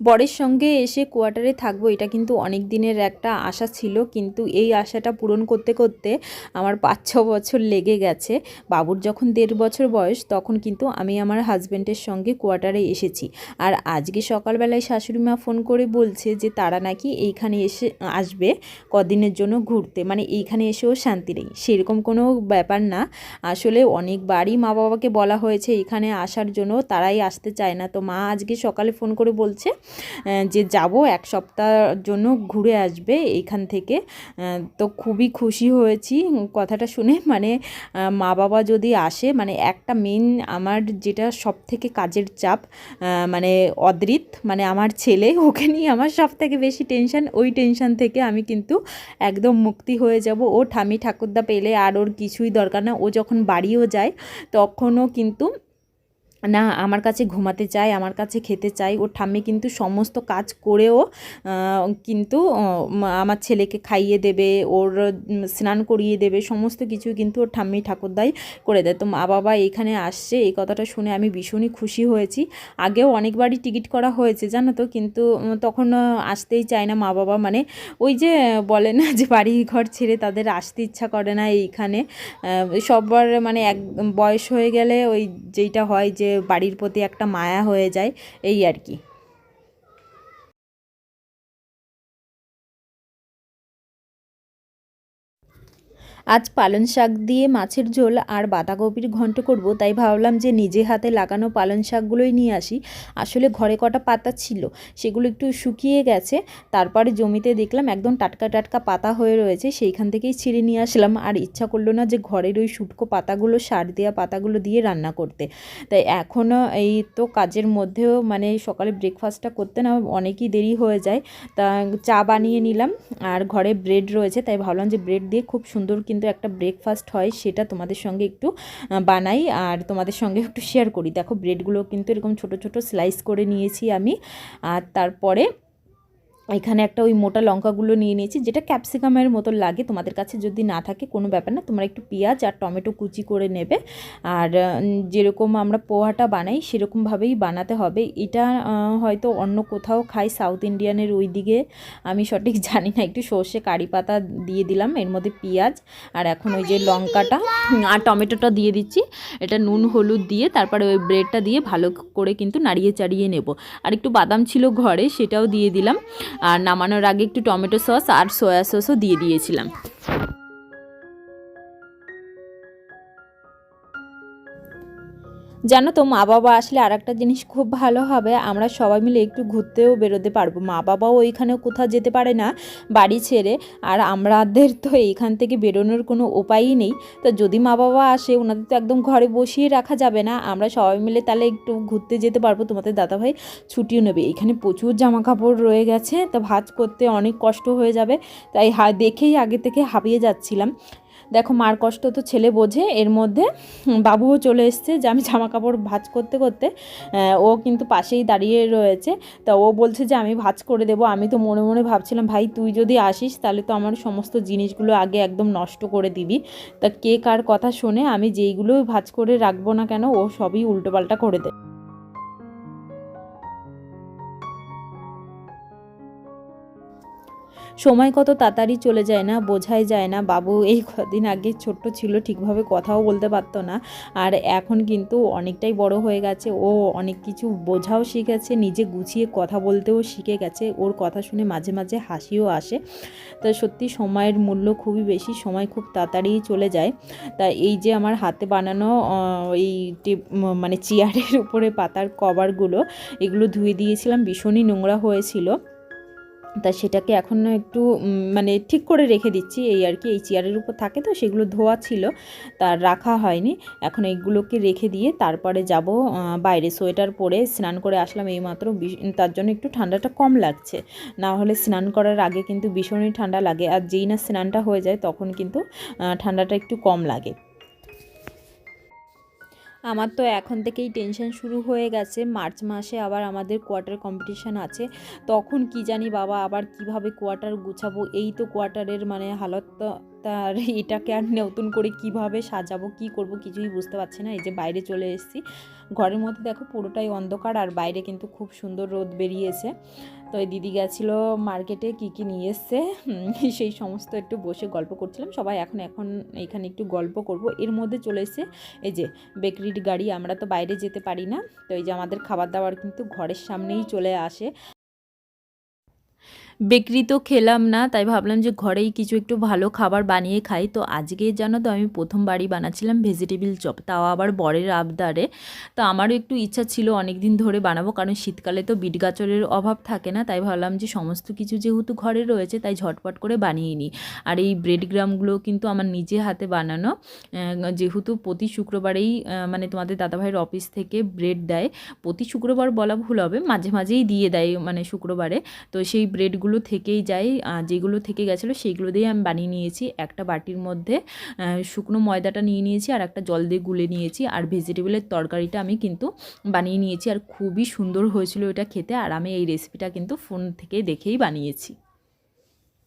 বরের সঙ্গে এসে কোয়ার্টারে থাকব, এটা কিন্তু অনেক দিনের একটা আশা ছিল, কিন্তু এই আশাটা পূরণ করতে করতে আমার পাঁচ, ছ বছর লেগে গেছে। বাবুর যখন দেড় বছর বয়স, তখন কিন্তু আমি আমার হাজব্যান্ডের সঙ্গে কোয়ার্টারে এসেছি। আর আজকে সকালবেলায় শাশুড়ি মা ফোন করে বলছে যে, তারা নাকি এইখানে এসে আসবে কদিনের জন্য ঘুরতে। মানে এইখানে এসেও শান্তি নেই। সেরকম কোনো ব্যাপার না। আসলে অনেকবারই মা বাবাকে বলা হয়েছে, এখানে আসার জন্য তারাই আসতে চায় না। তো মা আজকে সকালে ফোন করে বলছে যে যাব এক সপ্তাহের জন্য ঘুরে আসবে এইখান থেকে। তো খুবই খুশি হয়েছি। কথাটা শুনে মানে মা বাবা যদি আসে মানে একটা মেন আমার যেটা সব থেকে কাজের চাপ মানে অদ্রিত মানে আমার ছেলে, ওকে নিয়ে আমার সব থেকে বেশি টেনশন ওই টেনশন থেকে আমি কিন্তু একদম মুক্তি হয়ে যাব। ও ঠামি ঠাকুরদা পেলে আর ওর কিছুই দরকার না। ও যখন বাড়িও যায়, তখনও কিন্তু না, আমার কাছে ঘুমাতে চায়, আমার কাছে খেতে চায়। ওর ঠাম্মি কিন্তু সমস্ত কাজ করেও কিন্তু আমার ছেলেকে খাইয়ে দেবে, ওর স্নান করিয়ে দেবে, সমস্ত কিছু কিন্তু ওর ঠাম্মি ঠাকুরদাই করে দেয়। তো মা বাবা এখানে আসছে, এই কথাটা শুনে আমি ভীষণই খুশি হয়েছি। আগেও অনেকবারই টিকিট করা হয়েছে, জানো তো? কিন্তু তখন আসতেই চায় না মা বাবা। মানে ওই যে, বলে না যে বাড়ি ঘর ছেড়ে তাদের আসতে ইচ্ছা করে না এইখানে। সবার মানে এক, বয়স হয়ে গেলে ওই যেইটা হয় যে বাড়ির প্রতি একটা মায়া হয়ে যায় এই আর কি। আজ পালং শাক দিয়ে মাছের ঝোল আর বাঁধাকপির ঘন্ট করব, তাই ভাবলাম যে নিজে হাতে লাগানো পালং শাকগুলোই নিয়ে আসি। আসলে ঘরে কটা পাতা ছিল, সেগুলো একটু শুকিয়ে গেছে, তারপরে জমিতে দেখলাম একদম টাটকা টাটকা পাতা হয়ে রয়েছে, সেইখান থেকেই ছিঁড়ে নিয়ে আসলাম। আর ইচ্ছা করল না যে ঘরের ওই শুটকো পাতাগুলো, সার দেওয়া পাতাগুলো দিয়ে রান্না করতে। তাই এখনও এই তো কাজের মধ্যেও মানে সকালে ব্রেকফাস্টটা করতে না অনেকই দেরি হয়ে যায়। তা চা বানিয়ে নিলাম, আর ঘরে ব্রেড রয়েছে, তাই ভাবলাম যে ব্রেড দিয়ে খুব সুন্দর কিন্তু একটা ব্রেকফাস্ট হয়, সেটা তোমাদের সঙ্গে একটু বানাই আর তোমাদের সঙ্গে একটু শেয়ার করি। দেখো ব্রেডগুলো কিন্তু এরকম ছোট ছোট স্লাইস করে নিয়েছি আমি। আর তারপরে এখানে একটা ওই মোটা লঙ্কাগুলো নিয়ে নিয়েছি, যেটা ক্যাপসিকামের মতো লাগে। তোমাদের কাছে যদি না থাকে, কোনো ব্যাপার না। তোমরা একটু পেঁয়াজ আর টমেটো কুচি করে নেবে। আর যেরকম আমরা পোহাটা বানাই, সেরকমভাবেই বানাতে হবে। এটা হয়তো অন্য কোথাও খাই, সাউথ ইন্ডিয়ানের ওই দিকে। আমি সঠিক জানি না। একটু সর্ষে কারি পাতা দিয়ে দিলাম। এর মধ্যে পেঁয়াজ আর এখন ওই যে লঙ্কাটা, আর টমেটোটা দিয়ে দিচ্ছি। এটা নুন, হলুদ দিয়ে, তারপরে ওই ব্রেডটা দিয়ে ভালো করে কিন্তু নাড়িয়ে চাড়িয়ে নেব। আর একটু বাদাম ছিল ঘরে, সেটাও দিয়ে দিলাম। আর নামানোর আগে একটু টমেটো সস আর সয়া সসও দিয়ে দিয়েছিলাম। জানো তো মা বাবা আসলে আর একটা জিনিস খুব ভালো হবে, আমরা সবাই মিলে একটু ঘুরতেও বেরোতে পারব। মা বাবাও ওইখানে কোথাও যেতে পারে না, বাড়ি ছেড়ে, আর আমাদের তো এইখান থেকে বেরোনোর কোনো উপায়ই নেই। তো যদি মা বাবা আসে, ওনাদের তো একদম ঘরে বসিয়ে রাখা যাবে না, আমরা সবাই মিলে তাহলে একটু ঘুরতে যেতে পারব। তোমাদের দাদাভাই ছুটিও নেবে। এখানে প্রচুর জামা কাপড় রয়ে গেছে, তো ভাঁজ করতে অনেক কষ্ট হয়ে যাবে, তাই দেখেই আগে থেকে হাঁপিয়ে যাচ্ছিলাম। দেখো মার কষ্ট তো ছেলে বোঝে, এর মধ্যে বাবুও চলে এসছে যে আমি জামা কাপড় ভাঁজ করতে করতে ও কিন্তু পাশেই দাঁড়িয়ে রয়েছে, তা ও বলছে যে আমি ভাঁজ করে দেবো, আমি তো মনে মনে ভাবছিলাম, ভাই, তুই যদি আসিস তাহলে তো আমার সমস্ত জিনিসগুলো আগে একদম নষ্ট করে দিবি। তা কে কার কথা শোনে, আমি যেইগুলো ভাঁজ করে রাখব না কেন, ও সবই উল্টোপাল্টা করে দেয়। সময় কত তাড়াতাড়ি চলে যায় না, বোঝাই যায় না। বাবু এই কদিন আগে ছোট্ট ছিল, ঠিকভাবে কথাও বলতে পারতো না। আর এখন কিন্তু অনেকটাই বড় হয়ে গেছে। ও অনেক কিছু বোঝাও শিখেছে, নিজে গুছিয়ে কথা বলতেও শিখে গেছে। ওর কথা শুনে মাঝে মাঝে হাসিও আসে। তো সত্যি সময়ের মূল্য খুবই বেশি, সময় খুব তাড়াতাড়ি চলে যায়। তা এই যে আমার হাতে বানানো এই মানে চেয়ারের উপরে পাতার কভারগুলো, এগুলো ধুয়ে দিয়েছিলাম। ভীষণই নোংরা হয়েছিল। তা সেটাকে এখন একটু মানে ঠিক করে রেখে দিচ্ছি। এই আর কি, এই চেয়ারের উপর থাকে তো, সেগুলো ধোয়া ছিল তার রাখা হয়নি। এখন এইগুলোকে রেখে দিয়ে তারপরে যাব বাইরে সোয়েটার পরে স্নান করে আসলাম এইমাত্র। বিশ- তার জন্য একটু ঠান্ডাটা কম লাগছে। না হলে স্নান করার আগে কিন্তু ভীষণই ঠান্ডা লাগে। আর যেই না স্নানটা হয়ে যায় তখন কিন্তু ঠান্ডাটা একটু কম লাগে। আমার তো এখন থেকেই টেনশন শুরু হয়ে গেছে। মার্চ মাসে আবার আমাদের কোয়ার্টার কম্পিটিশান আছে। তখন কি জানি বাবা আবার কীভাবে কোয়ার্টার গুছাবো? এই তো কোয়ার্টারের মানে হালত তো তার এটাকে আর নতুন করে কীভাবে সাজাবো, কি করব কিছুই বুঝতে পারছি না। এই যে বাইরে চলে এসেছি। ঘরের মধ্যে দেখো পুরোটাই অন্ধকার আর বাইরে কিন্তু খুব সুন্দর রোদ বেরিয়েছে। তো এই দিদি গেছিল মার্কেটে কি কি নিয়ে এসছে। সেই সমস্ত একটু বসে গল্প করছিলাম। সবাই এখন এখন এখানে একটু গল্প করব। এর মধ্যে চলে এসে এই যে বেকরির গাড়ি। আমরা তো বাইরে যেতে পারি না। তো এই যে আমাদের খাবার দাবার কিন্তু ঘরের সামনেই চলে আসে। বেকরি তো খেলাম না, তাই ভাবলাম যে ঘরেই কিছু একটু ভালো খাবার বানিয়ে খাই। তো আজকে জানো তো আমি প্রথম বাড়ি বানাচ্ছিলাম ভেজিটেবিল চপ, তাও আবার বরের আবদারে। তো আমারও একটু ইচ্ছা ছিল অনেক দিন ধরে বানাবো, কারণ শীতকালে তো বিট গাজরের অভাব থাকে না, তাই ভাবলাম যে সমস্ত কিছু যেহেতু ঘরে রয়েছে, তাই ঝটপট করে বানিয়ে নিই। আর এই ব্রেড গ্রামগুলো কিন্তু আমার নিজে হাতে বানানো যেহেতু প্রতি শুক্রবারেই মানে তোমাদের দাদাভাইয়ের অফিস থেকে ব্রেড দেয়, প্রতি শুক্রবার বলা ভুল হবে, মাঝে মাঝেই দিয়ে দেয় মানে শুক্রবারে। তো সেই ব্রেডগুলো থেকেই যায় যেগুলো থেকে গেছিল সেইগুলো দিয়ে আমি বানিয়ে নিয়েছি। একটা বাটির মধ্যে শুকনো ময়দাটা নিয়ে নিয়েছি আর একটা জল দিয়ে গুলে নিয়েছি। আর ভেজিটেবলের তরকারিটা আমি কিন্তু বানিয়ে নিয়েছি। আর খুবই সুন্দর হয়েছিল এটা খেতে। আর আমি এই রেসিপিটা কিন্তু ফোন থেকে দেখেই বানিয়েছি।